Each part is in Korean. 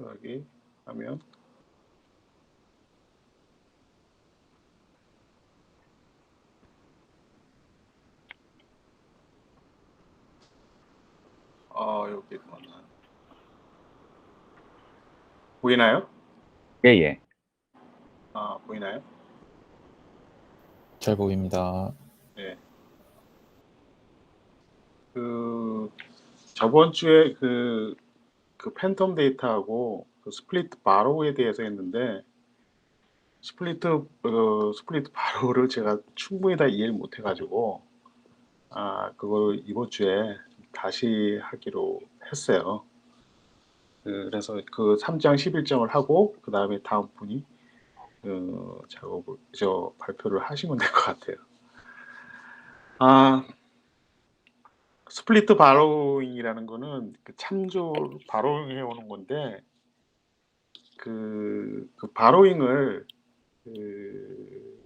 여기 하면 아 여기 맞나 보이나요? 예, 예. 아 보이나요? 잘 보입니다. 그 저번 주에 그, 그 팬텀 데이터하고 그 스플리트 바로우에 대해서 했는데 스플리트 어, 스플리트 바로우를 제가 충분히 다 이해를 못 해가지고 아 그걸 이번 주에 다시 하기로 했어요. 그, 그래서 그 3장 11점을 하고 그 다음에 다음 분이 어, 작업을 저 발표를 하시면 될 것 같아요. 아 스플리트 바로잉이라는 거는 그 참조 바로잉 해 오는 건데 그, 그 바로잉을 그,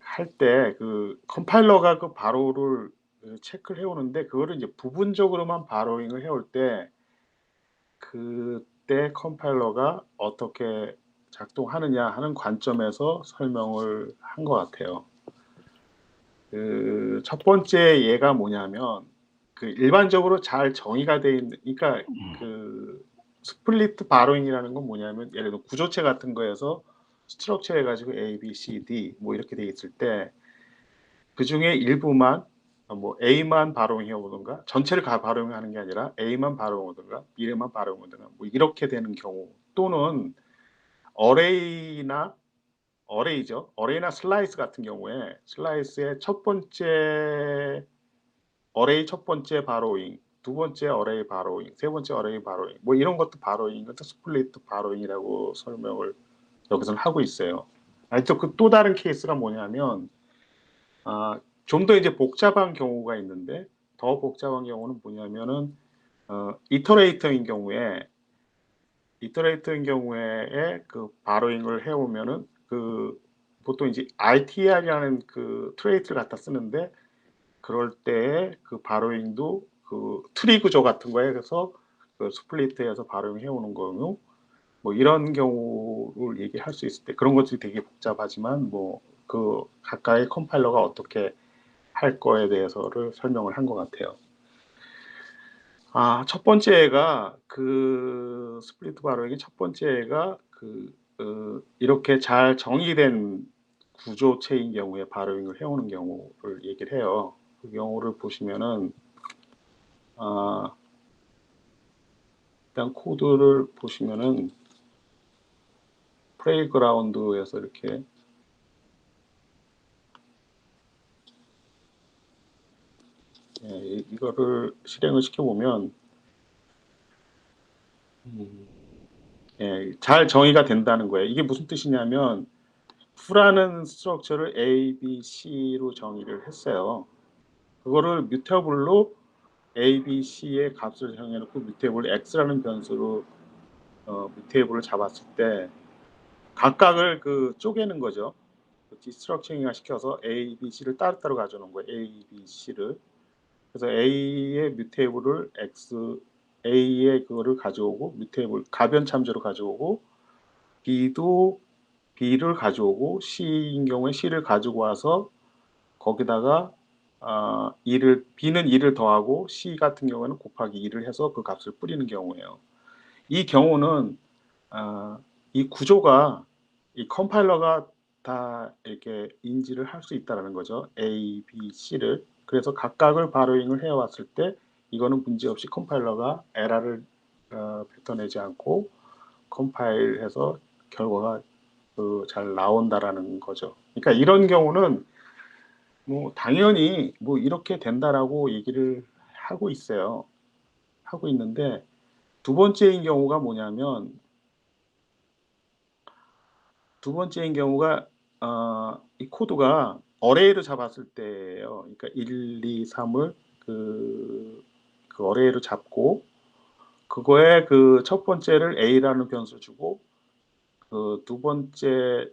할때 그 컴파일러가 그 바로를 그 체크를 해오는데 그거를 이제 부분적으로만 바로잉을 해올 때 그때 컴파일러가 어떻게 작동하느냐 하는 관점에서 설명을 한 것 같아요. 그 첫 번째 예가 뭐냐면 그 일반적으로 잘 정의가 돼 있는 그러니까 그 스플리트 바로잉이라는 건 뭐냐면 예를 들어 구조체 같은 거에서 스트럭처 해가지고 A, B, C, D 뭐 이렇게 돼 있을 때 그 중에 일부만 뭐 A만 바로잉 해 오든가 전체를 다 바로잉하는 게 아니라 A만 바로잉하든가 B만 바로잉하든가 뭐 이렇게 되는 경우 또는 어레이나 어레이죠. 어레이나 슬라이스 같은 경우에 슬라이스의 첫 번째 어레이 첫 번째 바로잉, 두 번째 어레이 바로잉, 세 번째 어레이 바로잉, 뭐 이런 것도 바로잉, 이것도 스플리트 바로잉이라고 설명을 여기서는 하고 있어요. 아니 또그 또 다른 케이스가 뭐냐면 아, 좀 더 이제 복잡한 경우가 있는데 더 복잡한 경우는 뭐냐면은 어, 이터레이터인 경우에 이터레이터인 경우에 그 바로잉을 해오면은 그 보통 이제 ITR이라는 그 트레이트를 갖다 쓰는데 그럴 때 그 바로잉도 그 트리 구조 같은 거에 그래서 그 스플리트해서 바로잉 해오는 경우 뭐 이런 경우를 얘기할 수 있을 때 그런 것들이 되게 복잡하지만 뭐그 각각의 컴파일러가 어떻게 할 거에 대해서를 설명을 한 것 같아요. 아, 첫 번째가 그 스플리트 바로잉의 첫 번째가 그 어, 이렇게 잘 정의된 구조체인 경우에 바로잉을 해오는 경우를 얘기를 해요. 그 경우를 보시면은 아, 일단 코드를 보시면은 플레이그라운드에서 이렇게 예, 이- 이거를 실행을 시켜보면 음, 예, 잘 정의가 된다는 거예요. 이게 무슨 뜻이냐면 f라는 스트럭처를 A, B, C로 정의를 했어요. 그거를 뮤테이블로 A, B, C의 값을 정해놓고 뮤테이블 X라는 변수로 어, 뮤테이블을 잡았을 때 각각을 그 쪼개는 거죠. 디스트럭처링화 시켜서 A, B, C를 따로따로 가져오는 거예요. A, B, C를. 그래서 A의 뮤테이블을 X, A의 그거를 가져오고 뮤테이블 가변 참조로 가져오고 B도 B를 가져오고 C인 경우에 C를 가지고 와서 거기다가 아, 2를 B는 2를 더하고 C 같은 경우에는 곱하기 2를 해서 그 값을 뿌리는 경우예요. 이 경우는 아, 이 구조가 이 컴파일러가 다 이렇게 인지를 할 수 있다라는 거죠. A, B, C를 그래서 각각을 바로잉을 해왔을 때 이거는 문제없이 컴파일러가 에러를 어, 뱉어내지 않고 컴파일해서 결과가 그, 잘 나온다라는 거죠. 그러니까 이런 경우는 뭐 당연히 뭐 이렇게 된다라고 얘기를 하고 있어요. 하고 있는데 두 번째인 경우가 뭐냐면 두 번째인 경우가 어, 이 코드가 어레이를 잡았을 때예요. 그러니까 1, 2, 3을 그, 그 어레이로 잡고 그거에 그 첫 번째를 A라는 변수 주고 그 두 번째를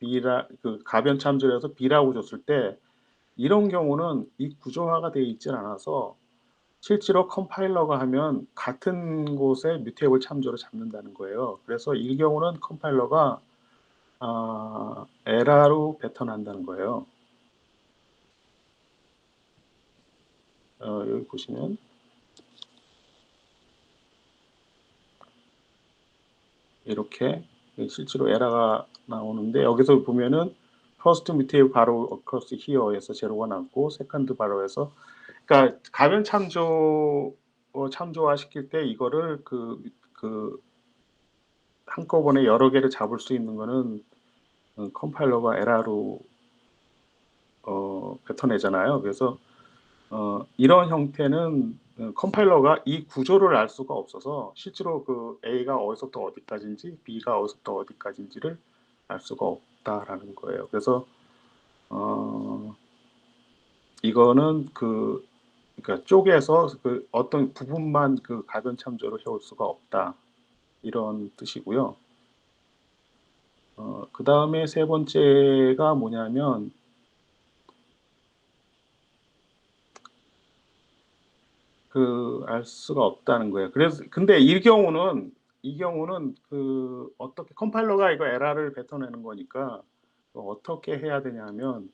B라 그 가변 참조를 해서 B라고 줬을 때 이런 경우는 이 구조화가 되어 있지 않아서 실제로 컴파일러가 하면 같은 곳에 뮤테이블 참조를 잡는다는 거예요. 그래서 이 경우는 컴파일러가 아, 에라로 배턴한다는 거예요. 어, 여기 보시면 이렇게 실제로 에라가 나오는데 여기서 보면은 퍼스트 뮤테이블 바로 어크로스 히어에서 제로가 나왔고 세컨드 바로에서 그러니까 가변 참조 어, 참조화 시킬 때 이거를 그, 그 한꺼번에 여러 개를 잡을 수 있는 거는 어, 컴파일러가 에라로 어, 뱉어내잖아요. 그래서 어, 이런 형태는 어, 컴파일러가 이 구조를 알 수가 없어서 실제로 그 A가 어디서부터 어디까지인지 B가 어디서부터 어디까지인지를 알 수가 없다라는 거예요. 그래서 어, 이거는 그 그러니까 쪼개서 그 어떤 부분만 그 가변 참조로 해올 수가 없다 이런 뜻이고요. 어, 그 다음에 세 번째가 뭐냐면 그 알 수가 없다는 거예요. 그래서 근데 이 경우는 이 경우는 그 어떻게 컴파일러가 이거 에러를 뱉어내는 거니까 어떻게 해야 되냐면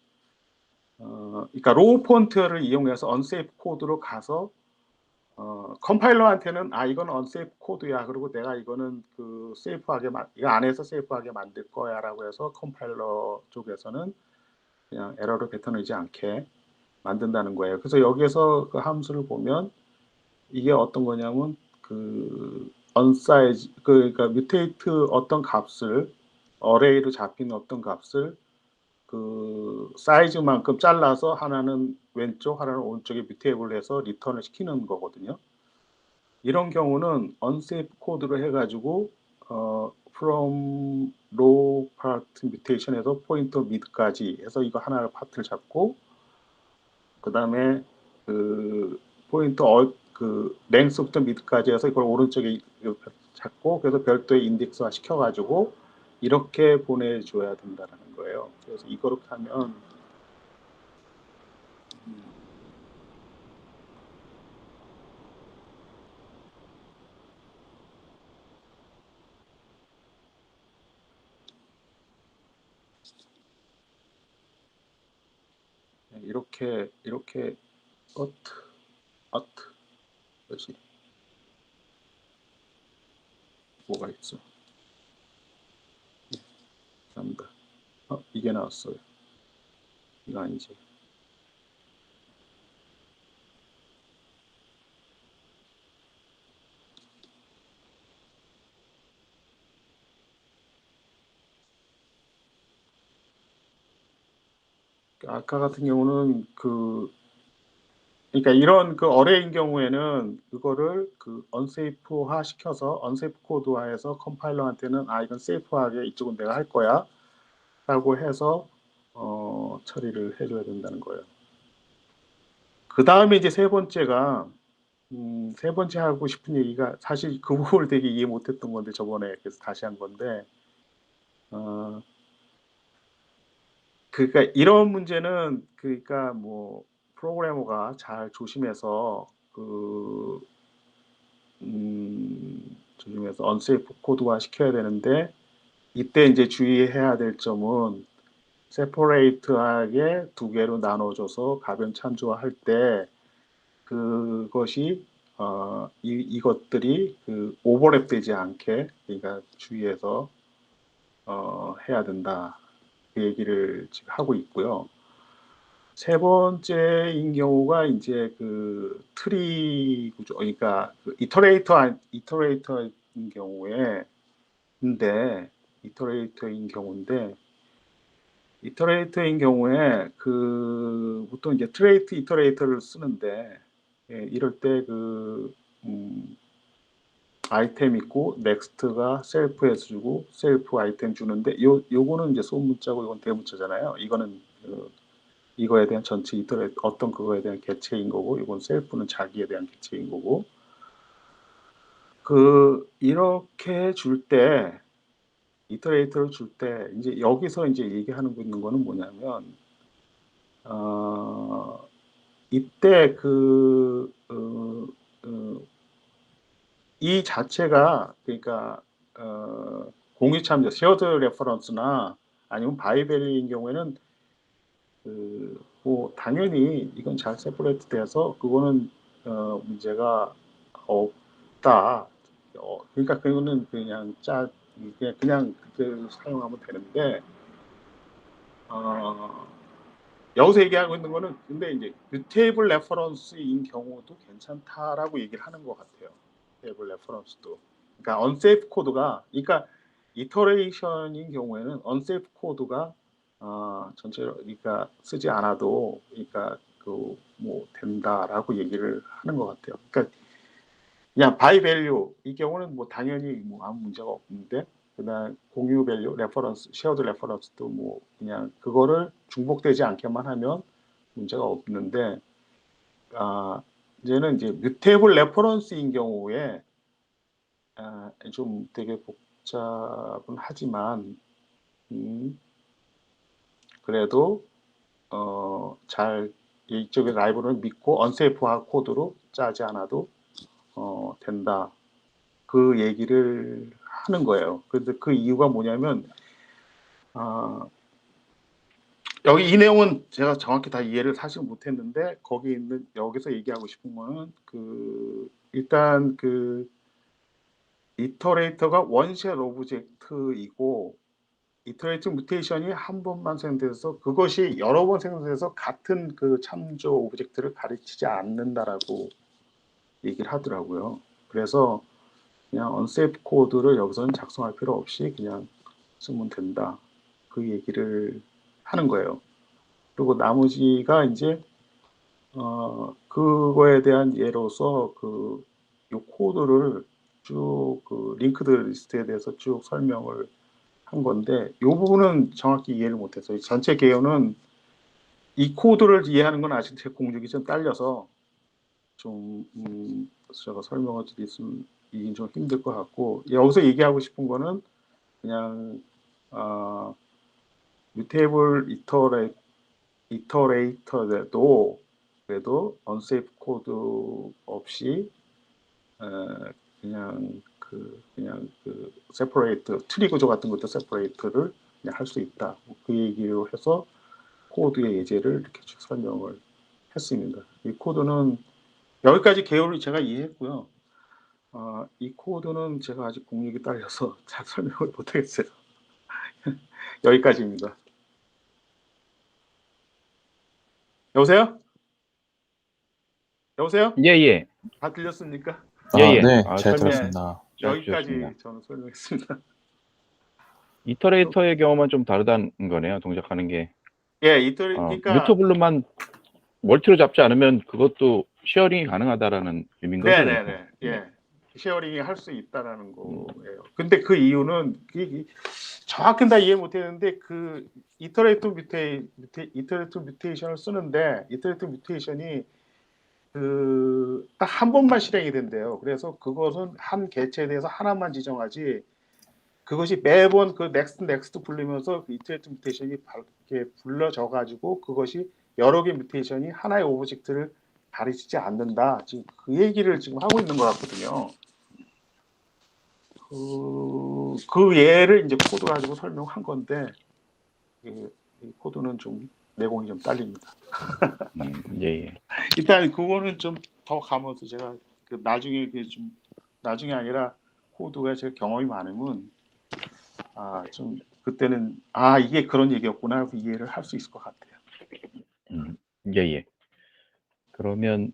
어, 그러니까 로우 폰트를 이용해서 언세이프 코드로 가서 어, 컴파일러한테는 아 이건 언세이프 코드야 그리고 내가 이거는 그 세이프하게 만 이거 안에서 세이프하게 만들 거야라고 해서 컴파일러 쪽에서는 그냥 에러를 뱉어내지 않게 만든다는 거예요. 그래서 여기에서 그 함수를 보면 이게 어떤 거냐면 그 unsize 그 그러니까 뮤테이트 어떤 값을 어레이로 잡힌 어떤 값을 그 사이즈만큼 잘라서 하나는 왼쪽 하나는 오른쪽에 뮤테이블 해서 리턴을 시키는 거거든요. 이런 경우는 unsafe 코드로 해가지고 어, from row part mutation에서 포인터 mid까지 해서 이거 하나를 파트를 잡고 그 다음에 그 포인터 어, 그 랭스부터 미드까지 해서 이걸 오른쪽에 잡고 그래서 별도의 인덱스화 시켜가지고 이렇게 보내줘야 된다는 거예요. 그래서 이거로 하면 음, 이렇게 이렇게 어트 어트 것이 뭐가 있죠? 네, 감사합니다. 어, 이게 나왔어요. 이거 아니지. 아까 같은 경우는 그 그러니까 이런 그 어레인 경우에는 그거를 그 언세이프화 시켜서 언세이프 코드화해서 컴파일러한테는 아 이건 세이프하게 이쪽은 내가 할 거야 라고 해서 어, 처리를 해줘야 된다는 거예요. 그 다음에 이제 세 번째가 음, 세 번째 하고 싶은 얘기가 사실 그 부분을 되게 이해 못했던 건데 저번에 그래서 다시 한 건데 어, 그러니까 이런 문제는 그러니까 뭐 프로그래머가 잘 조심해서 그 음, 조심해서 언세이프 코드화 시켜야 되는데 이때 이제 주의해야 될 점은 세퍼레이트하게 두 개로 나눠줘서 가변 참조할 때 그것이 어, 이, 이것들이 그 오버랩 되지 않게 그러니까 주의해서 어, 해야 된다 그 얘기를 지금 하고 있고요. 세 번째인 경우가 이제 그 트리 구조, 그러니까 그 이터레이터 이터레이터인 경우에 근데 이터레이터인 경우인데 이터레이터인 경우에 그 보통 이제 트레이트 이터레이터를 쓰는데 예, 이럴 때 그 음, 아이템 있고 넥스트가 셀프에서 주고 셀프 아이템 주는데 요 요거는 이제 소문자고 이건 대문자잖아요. 이거는 그 이거에 대한 전체 이터레 어떤 그거에 대한 개체인 거고 이건 셀프는 자기에 대한 개체인 거고. 그 이렇게 줄 때 이터레이터를 줄 때 이제 여기서 이제 얘기하는 거 있는 거는 뭐냐면 어 이때 그, 어, 어, 이 자체가 그러니까 어, 공유 참여 쉐어드 레퍼런스나 아니면 바이벨인 경우에는 그, 뭐 당연히 이건 잘 세퍼레이트 돼서 그거는 어, 문제가 없다. 어, 그러니까 그거는 그냥 짜 그냥 그냥 그렇게 사용하면 되는데 어, 여기서 얘기하고 있는 거는 근데 이제 뮤테이블 레퍼런스인 경우도 괜찮다라고 얘기를 하는 것 같아요. 뮤테이블 레퍼런스도. 그러니까 unsafe 코드가 그러니까 이터레이션인 경우에는 unsafe 코드가 어, 전체로 그러니까 쓰지 않아도 그러니까 그 뭐 된다라고 얘기를 하는 것 같아요. 그러니까 그냥 바이 밸류 이 경우는 뭐 당연히 뭐 아무 문제가 없는데 그다음 공유 밸류 레퍼런스 쉐어드 레퍼런스도 뭐 그냥 그거를 중복되지 않게만 하면 문제가 없는데 아 이제는 이제 뮤테이블 레퍼런스인 경우에 아, 좀 되게 복잡은 하지만 음, 그래도 어, 잘 이쪽의 라이브를 믿고 언세이프한 코드로 짜지 않아도 어, 된다. 그 얘기를 하는 거예요. 근데 그 이유가 뭐냐면 아, 여기 이 내용은 제가 정확히 다 이해를 사실 못했는데 거기 있는 여기서 얘기하고 싶은 거는 그 일단 그 이터레이터가 원샷 오브젝트이고 이터레이트 뮤테이션이 한 번만 생성돼서 그것이 여러 번 생성돼서 같은 그 참조 오브젝트를 가르치지 않는다라고 얘기를 하더라고요. 그래서 그냥 unsafe 코드를 여기서는 작성할 필요 없이 그냥 쓰면 된다. 그 얘기를 하는 거예요. 그리고 나머지가 이제 어 그거에 대한 예로서 그 요 코드를 쭉 그 링크드 리스트에 대해서 쭉 설명을 한 건데 이 부분은 정확히 이해를 못했어요. 전체 개요는 이 코드를 이해하는 건 아직 제 공적이 좀 딸려서 좀 음, 제가 설명을 드리긴 좀 힘들 것 같고 여기서 얘기하고 싶은 거는 그냥 어, 뮤테이블 이터레 이터레이터도 그래도 unsafe 코드 없이 에, 그냥 그 그냥 그 세퍼레이트 트리 구조 같은 것도 세퍼레이트를 그냥 할 수 있다. 그 얘기로 해서 코드의 예제를 이렇게 쭉 설명을 했습니다. 이 코드는 여기까지 개요를 제가 이해했고요. 어, 이 코드는 제가 아직 공력이 딸려서 잘 설명을 못하겠어요. 여기까지입니다. 여보세요? 여보세요? 예 예. 다 들렸습니까? 예, 아, 예. 네, 아, 잘 설명- 들었습니다. 잘 여기까지 들었습니다. 저는 설명했습니다. 이터레이터의 경우만 좀 다르다는 거네요. 동작하는 게. 예, 이틀 어, 그러니까 뮤터블로만 멀티로 잡지 않으면 그것도 쉐어링이 가능하다라는 의미인 거죠. 네네네. 예. 쉐어링이 할 수 있다라는 거예요. 근데 그 이유는 이- 이- 정확히 다 이해 못했는데 그 이터레이트 뮤테이 뮤테, 이터레이트 뮤테이션을 쓰는데 이터레이트 뮤테이션이 그 딱 한 번만 실행이 된대요. 그래서 그것은 한 개체에 대해서 하나만 지정하지 그것이 매번 그 넥스트 넥스트 불리면서 그 이터레이트 뮤테이션이 이렇게 불러져 가지고 그것이 여러 개 뮤테이션이 하나의 오브젝트를 가르치지 않는다. 지금 그 얘기를 지금 하고 있는 것 같거든요. 그, 그 예를 이제 코드 가지고 설명한 건데 이, 이 코드는 좀 내공이 좀 딸립니다. 음, 예 예. 일단 그거는 좀더 가면서 제가 그 나중에 이게 좀 나중에 아니라 코드가 제가 경험이 많으면 아 좀 그때는 아 이게 그런 얘기였구나 하고 이해를 할 수 있을 것 같아요. 음, 예 예. 그러면